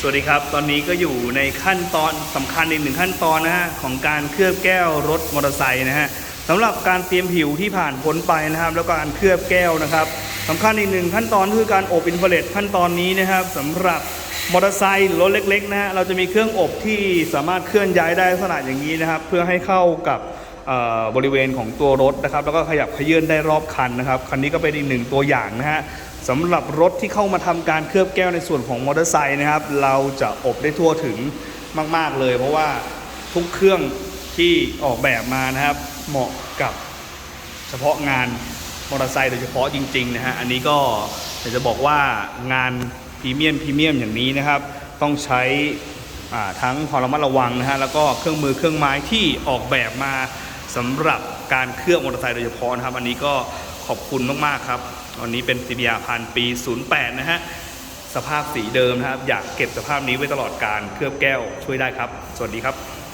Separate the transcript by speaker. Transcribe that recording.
Speaker 1: สวัสดีครับ ตอนนี้ก็อยู่ในขั้นตอนสำคัญอีกหนึ่งขั้นตอนนะฮะของการเคลือบแก้วรถมอเตอร์ไซค์นะฮะสำหรับการเตรียมผิวที่ผ่านพ้นไปนะครับ แล้วก็การเคลือบแก้วนะครับสำคัญอีกหนึ่งขั้นตอนคือการอบอินฟราเรดขั้นตอนนี้นะครับสำหรับมอเตอร์ไซค์รถเล็กๆนะฮะเราจะมีเครื่องอบที่สามารถเคลื่อนย้ายได้ลักษณะอย่างนี้นะครับ เพื่อให้เข้ากับบริเวณของตัวรถนะครับ แล้วก็ขยับเขยื่นได้รอบคันนะครับ คันนี้ก็เป็นอีกหนึ่งตัวอย่างนะฮะ สำหรับรถที่เข้ามาทำการเคลือบแก้วในส่วนของมอเตอร์ไซค์นะครับ เราจะอบได้ทั่วถึงมาก ๆ เลย เพราะว่าทุกเครื่องที่ออกแบบมานะครับ เหมาะกับเฉพาะงานมอเตอร์ไซค์โดยเฉพาะจริง ๆ นะฮะ อันนี้ก็อยากจะบอกว่างานพรีเมียมพรีเมียมอย่างนี้นะครับ ต้องใช้ทั้งความระมัดระวังนะฮะแล้วก็เครื่องมือเครื่องไม้ที่ออกแบบมาสำหรับการเคลือบมอเตอร์ไซค์โดยเฉพาะนะครับ อันนี้ก็ ขอบคุณมากๆครับวันนี้เป็นซีบีอาพันปี 08 นะฮะ สภาพสีเดิมนะครับ อยากเก็บสภาพนี้ไว้ตลอดการเคลือบแก้วช่วยได้ครับ สวัสดีครับ